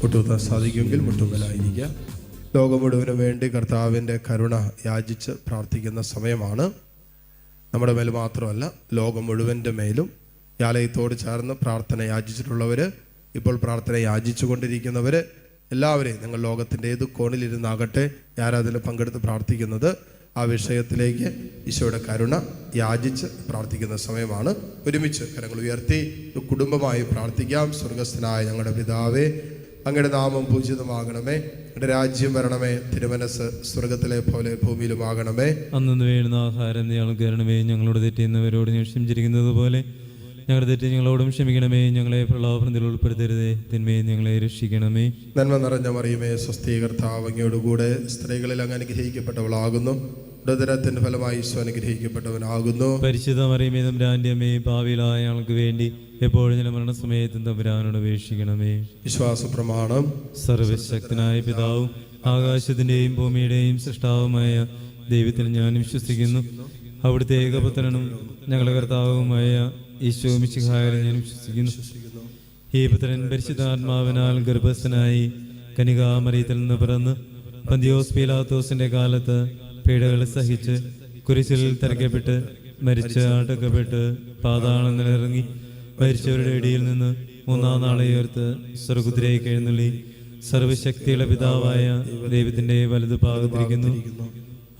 മുട്ടുകുത്താൻ സാധിക്കുമെങ്കിൽ മുട്ടുമലായിരിക്കുക ലോകം മുഴുവനും വേണ്ടി കർത്താവിന്റെ കരുണ യാചിച്ച് പ്രാർത്ഥിക്കുന്ന സമയമാണ്. നമ്മുടെ മേൽ മാത്രമല്ല ലോകം മുഴുവന്റെ മേലും യാലയത്തോട് ചേർന്ന് പ്രാർത്ഥന യാചിച്ചിട്ടുള്ളവർ ഇപ്പോൾ പ്രാർത്ഥന യാചിച്ചു കൊണ്ടിരിക്കുന്നവർ എല്ലാവരെയും നിങ്ങൾ ലോകത്തിന്റെ ഏത് കോണിലിരുന്നാകട്ടെ ആരാധന പങ്കെടുത്ത് പ്രാർത്ഥിക്കുന്നത് ആ വിഷയത്തിലേക്ക് ഈശോയുടെ കരുണ യാചിച്ച് പ്രാർത്ഥിക്കുന്ന സമയമാണ്. ഒരുമിച്ച് കരങ്ങൾ ഉയർത്തി കുടുംബമായി പ്രാർത്ഥിക്കാം. സ്വർഗസ്ഥനായ ഞങ്ങളുടെ പിതാവേ അങ്ങയുടെ നാമം പൂജിതമാകണമേ. അങ്ങയുടെ രാജ്യം വരണമേ. തിരുമനസ് സ്വർഗത്തിലെ പോലെ ഭൂമിയിലുമാകണമേ. അന്നു വേണ്ടുന്ന ആഹാരം ഞങ്ങൾക്ക് തരണമേ ഞങ്ങളോട് തെറ്റിയുന്നവരോട് ഞാൻ ക്ഷമിച്ചിരിക്കുന്നത് പോലെ ഞങ്ങളുടെ തെറ്റ് ഞങ്ങളോടും ക്ഷമിക്കണമേ. ഞങ്ങളെ പ്രലോഭനത്തിൽ ഉൾപ്പെടുത്തരുതേ. തിന്മയെ ഞങ്ങളെ രക്ഷിക്കണമേ. നന്മ നിറഞ്ഞ മറിയുമേ സ്വസ്ഥീകർത്താവ് അങ്ങയോടുകൂടെ സ്ത്രീകളിൽ അങ്ങ് അനുഗ്രഹിക്കപ്പെട്ടവളാകുന്നു. ഉദരത്തിന്റെ ഫലമായി ഈശോ അനുഗ്രഹിക്കപ്പെട്ടവനാകുന്നു. പരിശുദ്ധ മറിയമേ തമ്പുരാന്റെ അമ്മേ ഭാവിയിലായ ഞങ്ങൾക്ക് വേണ്ടി എപ്പോഴും ഞാൻ മരണസമയത്തും തമ്പുരാനോട് അപേക്ഷിക്കണമേ. വിശ്വാസ പ്രമാണം സർവശക്തനായ പിതാവും ആകാശത്തിന്റെയും ഭൂമിയുടെയും സൃഷ്ടാവുമായ ദൈവത്തിൽ ഞാൻ വിശ്വസിക്കുന്നു. അവിടുത്തെ ഏകപുത്രനും ഞങ്ങളുടെ കർത്താവുമായ ഈശോ മിശിഹായെ ഞാൻ വിശ്വസിക്കുന്നു. ഈ പുത്രൻ പരിശുദ്ധാത്മാവിനാൽ ഗർഭസ്ഥനായി കനികാമറിയത്തിൽ നിന്ന് പിറന്ന് പന്തിയോസ് പീലാത്തോസിന്റെ കാലത്ത് പീഡകൾ സഹിച്ച് കുരിശിൽ തിരക്കപ്പെട്ട് മരിച്ച അടക്കപ്പെട്ട് പാതാളം നിലിറങ്ങി മരിച്ചവരുടെ ഇടയിൽ നിന്ന് മൂന്നാം നാളെ ഉയർത്ത് സ്വർഗത്തിലേക്ക് എഴുന്നള്ളി സർവശക്തിയുടെ പിതാവായ ദൈവത്തിന്റെ വലതു ഭാഗത്തിരിക്കുന്നു.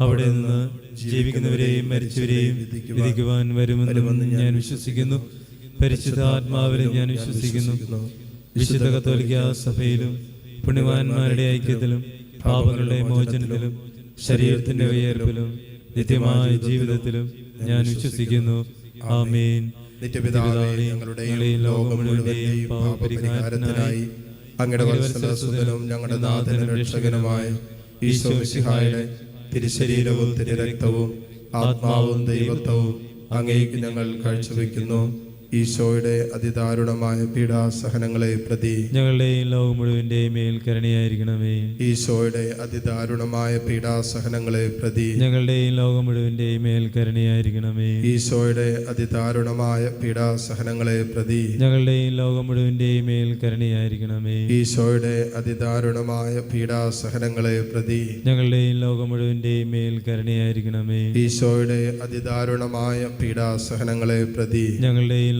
അവിടെ നിന്ന് ജീവിക്കുന്നവരെയും മരിച്ചവരെയും വിധിക്കുവാൻ വരുമെന്ന് ഞാൻ വിശ്വസിക്കുന്നു. പരിശുദ്ധ ആത്മാവിലും ഞാൻ വിശ്വസിക്കുന്നു. വിശുദ്ധ കത്തോലിക്ക സഭയിലും പുണ്യവാന്മാരുടെ ഐക്യത്തിലും പാപങ്ങളുടെ മോചനത്തിലും ശരീരത്തിന്റെ ഉയർപ്പിലും നിത്യമായ ജീവിതത്തിലും ഞാൻ വിശ്വസിക്കുന്നു. ആമേൻ. നിത്യപിതാവേ അങ്ങയുടെ ഞങ്ങളുടെ ഈശോ തിരുശരീരവും തിരുരക്തവും ആത്മാവും ദൈവത്വവും അങ്ങേക്ക് ഞങ്ങൾ കാഴ്ചവെക്കുന്നു. ഈശോയുടെ അതിദാരുണമായ പീഡാസഹനങ്ങളെ പ്രതി ഞങ്ങളുടെയും ലോകം മുഴുവന്റെയും മേൽ കരുണയായിരിക്കണമേ. ഈശോയുടെ അതിദാരുണമായ പീഡാസഹനങ്ങളെ പ്രതി ഞങ്ങളുടെയും ലോകം മുഴുവന്റെയും മേൽ കരുണയായിരിക്കണമേ. ഈശോയുടെ അതിദാരുണമായ പീഡാസഹനങ്ങളെ പ്രതി ഞങ്ങളുടെയും ലോകം മുഴുവന്റെയും മേൽ കരുണയായിരിക്കണമേ. ഈശോയുടെ അതിദാരുണമായ പീഡാസഹനങ്ങളെ പ്രതി ഞങ്ങളുടെയും ലോകം മുഴുവന്റെയും മേൽ കരുണയായിരിക്കണമേ. ഈശോയുടെ അതിദാരുണമായ പീഡാസഹനങ്ങളെ പ്രതി ഞങ്ങളുടെയും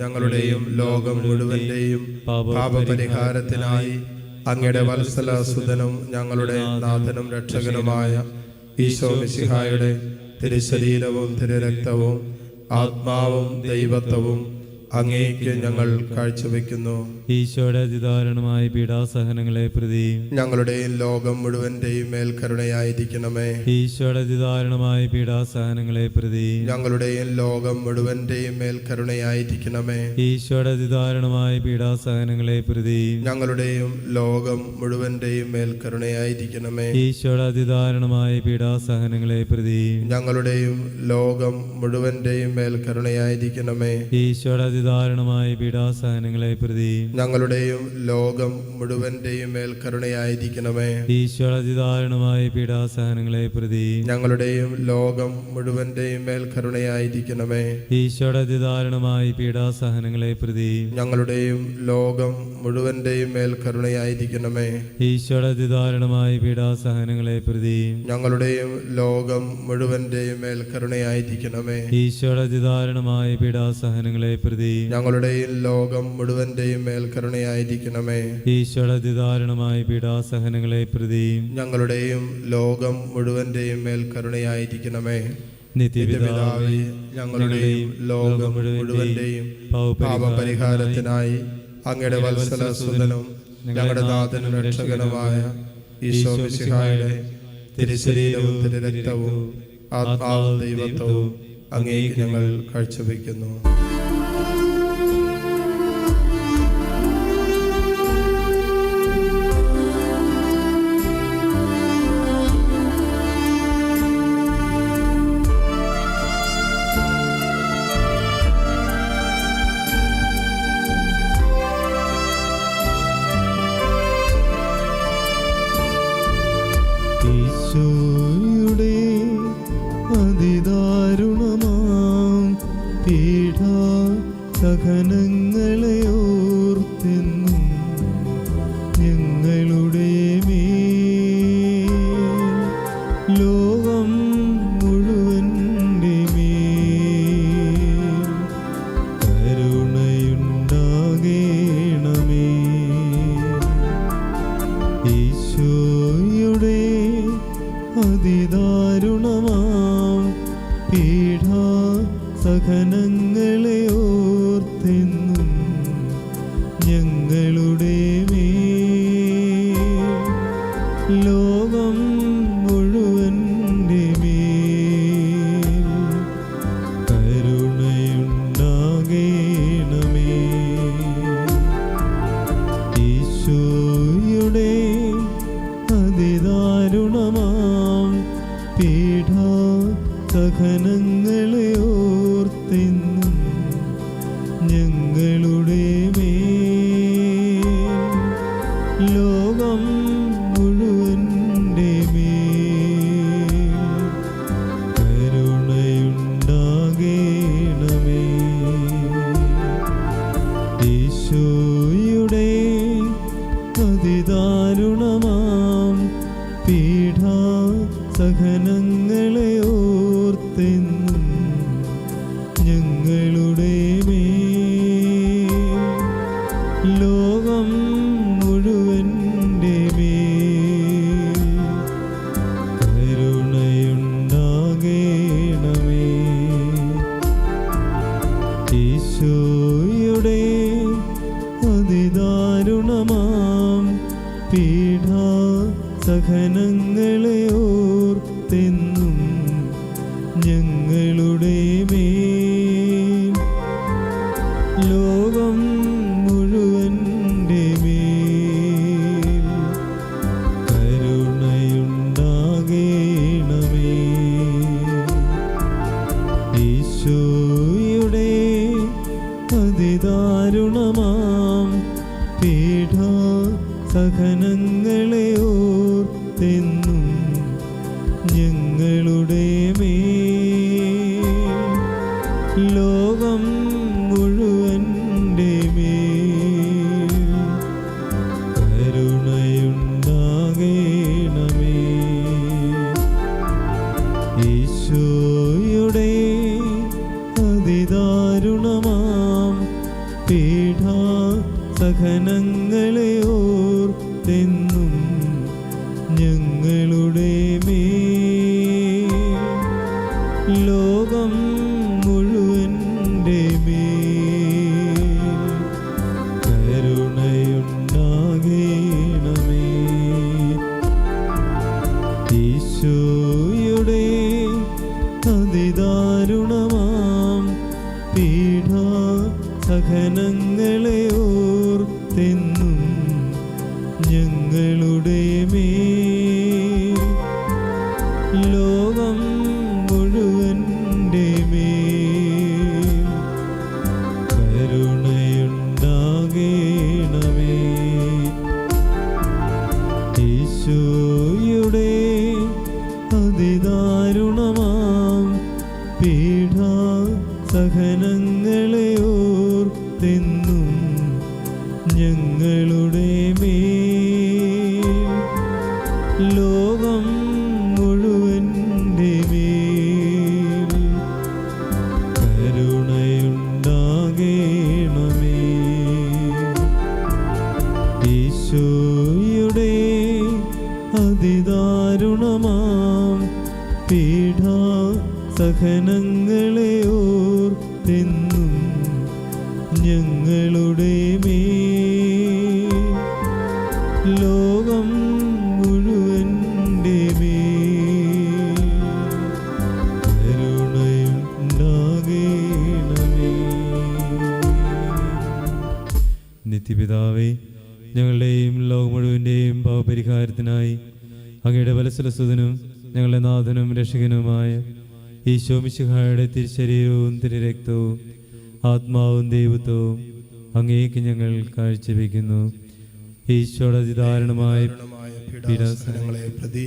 ഞങ്ങളുടെയും ലോകം മുഴുവന്റെയും പാപപരിഹാരത്തിനായി അങ്ങയുടെ വത്സല സുതനും ഞങ്ങളുടെ നാഥനും രക്ഷകനുമായ ഈശോ മിശിഹായുടെ തിരുശരീരവും തിരുരക്തവും ആത്മാവും ദൈവത്വവും അങ്ങേക്ക് ഞങ്ങൾ കാഴ്ചവെക്കുന്നു. ഈശോയുടെ അതിദാരുണമായ പീഡാസഹനങ്ങളെ പ്രതി ഞങ്ങളുടെ ലോകം മുഴുവന്റെയും മേൽ കരുണയായിരിക്കണമേ. ഈശോയുടെ അതിദാരുണമായ പീഡാസഹനങ്ങളെ പ്രതി ഞങ്ങളുടെ ലോകം മുഴുവന്റെയും മേൽ കരുണയായിരിക്കണമേ. ഈശോയുടെ അതിദാരുണമായ പീഡാസഹനങ്ങളെ പ്രതി ഞങ്ങളുടെയും ലോകം മുഴുവന്റെയും മേൽ കരുണയായിരിക്കണമേ. ഈശോയുടെ അതിദാരുണമായ പീഡാസഹനങ്ങളെ പ്രതി ഞങ്ങളുടെയും ലോകം മുഴുവന്റെയും മേൽ കരുണയായിരിക്കണമേ. ഈശോയുടെ അതിദാരുണമായ പീഡാസഹനങ്ങളെ പ്രതി ഞങ്ങളുടെയും ലോകം മുഴുവന്റെയും മേൽ കരുണയായിരിക്കണമേ. ഈശോയുടെ അതിദാരുണമായ പീഡാസഹനങ്ങളെ പ്രതി ഞങ്ങളുടെയും ലോകം മുഴുവന്റെയും മേൽ കരുണയായിരിക്കണമേ. ഈശോയുടെ അതിദാരുണമായ പീഡാസഹനങ്ങളെ പ്രതി ഞങ്ങളുടെയും ലോകം മുഴുവന്റെയും മേൽ കരുണയായിരിക്കണമേ. ഈശോയുടെ അതിദാരുണമായ പീഡാസഹനങ്ങളെ പ്രതി ഞങ്ങളുടെയും ലോകം മുഴുവന്റെയും മേൽ കരുണയായിരിക്കണമേ. ഈശോയുടെ അതിദാരുണമായ പീഡാസഹനങ്ങളെ പ്രതി ഞങ്ങളുടെയും ലോകം മുഴുവന്റെയും മേൽ കരുണയായിരിക്കണമേ. ഈശോയുടെ അതിദാരുണമായ പീഡാസഹനങ്ങളെ പ്രതി ഞങ്ങളുടെയും ലോകം മുഴുവന്റെയും മേൽ കരുണയായിരിക്കണമേ. നിത്യപിതാവേ ഞങ്ങളുടെയും ലോകം മുഴുവന്റെയും പാപപരിഹാരത്തിനായി അങ്ങയുടെ വത്സല സുതനും ഞങ്ങളുടെ നാഥനും രക്ഷകനുമായ ഈശോ മിശിഹായുടെ തിരുശരീരവും തിരുരക്തവും ആത്മാവും ദൈവത്വവും അങ്ങേക്ക് ഞങ്ങൾ കാഴ്ചവെക്കുന്നു. ദാരുണമാം. പീഡ സഹനങ്ങളെ ഓർത്തെന്നും ഞങ്ങളുടെ ലോകം കരുണയുണ്ടാകേണമേ. ലോകം മുഴുവന്റെ മേൽ കരുണയുണ്ടാകേണമേ. ഈശോയുടെ പീഠാ സഹനങ്ങളെ ഓർത്തെന്നും ഞങ്ങളുടെ മേ ലോകം സഹനങ്ങളെ ഓർത്തെന്നും ഞങ്ങളുടെ മേ ലോകം മുഴുവന്റെ മേ കരുണയുണ്ടാകേണമേ. ഈശോയുടെ അതിദാരുണമാം പീഠാ സഹനങ്ങളെ അതിദാരുണമാം. പീഠ സഹനങ്ങളെ ഓർത്തെന്നും ഞങ്ങളുടെ ലോകം നിത്യപിതാവേ ഞങ്ങളുടെയും ലോകം മുഴുവന്റെയും പാവപരിഹാരത്തിനായി അങ്ങയുടെ ബലസലസുതനും ഞങ്ങളുടെ നാഥനും രക്ഷകനുമായ ഈശോ മിശിഹായുടെ തിരുശരീരവും തിരുരക്തവും ആത്മാവും ദൈവത്വവും അങ്ങേക്ക് ഞങ്ങൾ കാഴ്ചവെക്കുന്നു. ഈശോയുടെ അതിദാരുണമായ പീഡാസനങ്ങളെ പ്രതി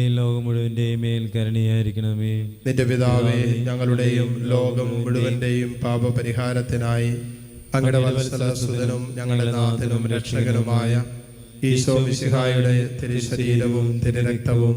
ഞങ്ങളുടെയും ലോകം മുഴുവന്റെയും മേൽ കരുണയായിരിക്കണമേ. നിന്റെ പിതാവേ ഞങ്ങളുടെയും ലോകം മുഴുവന്റെയും പാപപരിഹാരത്തിനായി അങ്ങയുടെ വത്സലസുതനും ഞങ്ങളുടെ നാഥനും രക്ഷകനുമായ ഈശോ മിശിഹായുടെ തിരുശരീരവും തിരുരക്തവും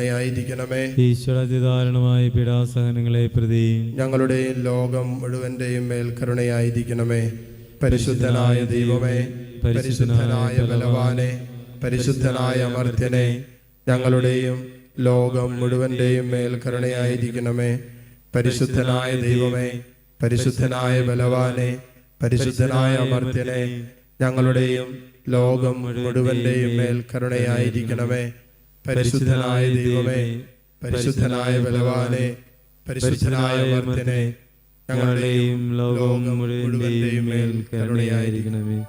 കരുണയായിരിക്കണമേ. ഈശ്വര അതിദാരുണമായ പീഡാസഹനങ്ങളെ പ്രതി ഞങ്ങളുടെ ലോകം മുഴുവന്റെയും മേൽ കരുണയായിരിക്കണമേ. പരിശുദ്ധനായ ദൈവമേ പരിശുദ്ധനായ ബലവാനെ പരിശുദ്ധനായ അമർത്യനെ ഞങ്ങളുടെയും ലോകം മുഴുവന്റെയും മേൽ കരുണയായിരിക്കണമേ. പരിശുദ്ധനായ ദൈവമേ പരിശുദ്ധനായ ബലവാനെ പരിശുദ്ധനായ അമർത്യനെ ഞങ്ങളുടെയും ലോകം മുഴുവന്റെയും മേൽ കരുണയായിരിക്കണമേ. പരിശുദ്ധനായ ദൈവമേ പരിശുദ്ധനായ ബലവാനെ പരിശുദ്ധനായ വർദ്ധനെ ഞങ്ങളുടെയും ലോകം മുഴുവന്റെയും മേൽ കരുണയായിരിക്കണമേ.